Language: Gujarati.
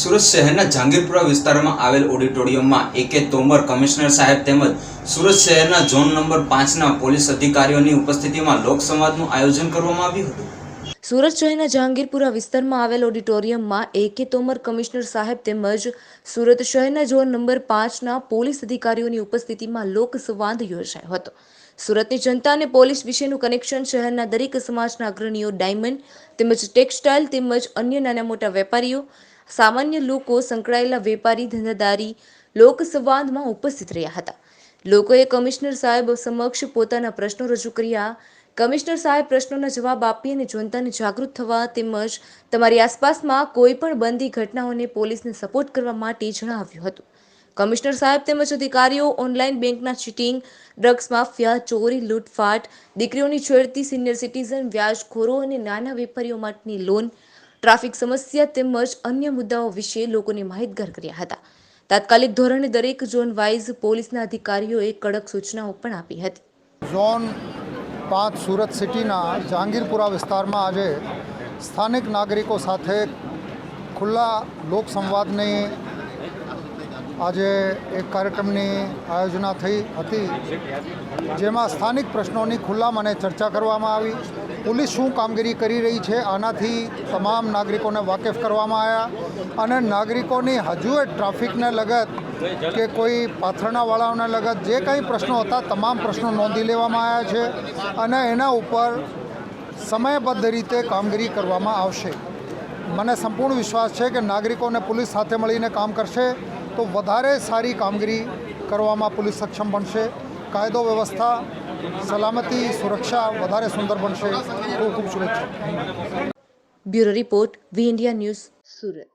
સુરત શહેરના જહાંગીરપુરા વિસ્તારમાં આવેલ ઓડિટોરિયમમાં એ કે તોમર કમિશનર સાહેબ તેમજ સુરત શહેરના ઝોન નંબર પાંચના પોલીસ અધિકારીઓની ઉપસ્થિતિમાં લોકસંવાદનું આયોજન કરવામાં આવ્યું હતું. સુરત શહેરના જહાંગીરપુરા વિસ્તારમાં આવેલ ઓડિટોરિયમમાં એ કે તોમર કમિશનર સાહેબ તેમજ સુરત શહેરના ઝોન નંબર પાંચના પોલીસ અધિકારીઓની ઉપસ્થિતિમાં લોકસંવાદ યોજાયો હતો. સુરતની જનતા અને પોલીસ વિશેનું કનેક્શન શહેરના દરેક સમાજના અગ્રણીઓ ડાયમંડ તેમજ ટેક્સટાઇલ તેમજ અન્ય નાના મોટા વેપારીઓ સામાન્ય લોકો સંકળાયેલા વેપારી ધંધાદારી લોકસંવાદમાં ઉપસ્થિત રહ્યા હતા. લોકોએ કમિશનર સાહેબ સમક્ષ પોતાના પ્રશ્નો રજૂ કર્યા. કમિશનર સાહેબ પ્રશ્નોના જવાબ આપી અને જનતાને જાગૃત થવા તેમજ તમારી આસપાસમાં કોઈ પણ બંધી ઘટનાઓને પોલીસને સપોર્ટ કરવા માટે જણાવ્યું હતું. કમિશનર સાહેબ તેમજ અધિકારીઓ ઓનલાઈન બેંકના ચીટિંગ, ડ્રગ્સ માફિયા, ચોરી, લૂંટફાટ, દીકરીઓની છેડતી સિનિયર સિટીઝન, વ્યાજખોરો અને નાના વેપારીઓ માટેની લોન ટ્રાફિક સમસ્યા તેમજ અન્ય મુદ્દાઓ વિશે લોકોને માહિતગાર કર્યા હતા. તાત્કાલિક ધોરણે દરેક ઝોન વાઇઝ પોલીસના અધિકારીઓએ કડક સૂચનાઓ પણ આપી હતી. ઝોન પાંચ સુરત સિટીના જહાંગીરપુરા વિસ્તારમાં આજે સ્થાનિક નાગરિકો સાથે ખુલ્લા લોકસંવાદની આજે એક કાર્યક્રમની આયોજના થઈ હતી, જેમાં સ્થાનિક પ્રશ્નોની ખુલ્લા મને ચર્ચા કરવામાં આવી. પોલીસ શું કામગીરી કરી રહી છે, આનાથી તમામ નાગરિકોને વાકેફ કરવામાં આવ્યા અને નાગરિકોની હજુ એ ટ્રાફિકને લગત કે કોઈ પાથરણાવાળાઓને લગત, જે કંઈ પ્રશ્નો હતા, તમામ પ્રશ્નો નોંધી લેવામાં આવ્યા છે અને એના ઉપર સમયબદ્ધ રીતે કામગીરી કરવામાં આવશે. મને સંપૂર્ણ વિશ્વાસ છે કે નાગરિકોને પોલીસ સાથે મળીને કામ કરશે. તો વધારે સારી કામગીરી કરવામાં પોલીસ સક્ષમ બનશે. કાયદો વ્યવસ્થા, સલામતી, સુરક્ષા વધારે સુંદર બનશે. ખૂબ ખૂબ શુભેચ્છા. Bureau report, V India News, Surat.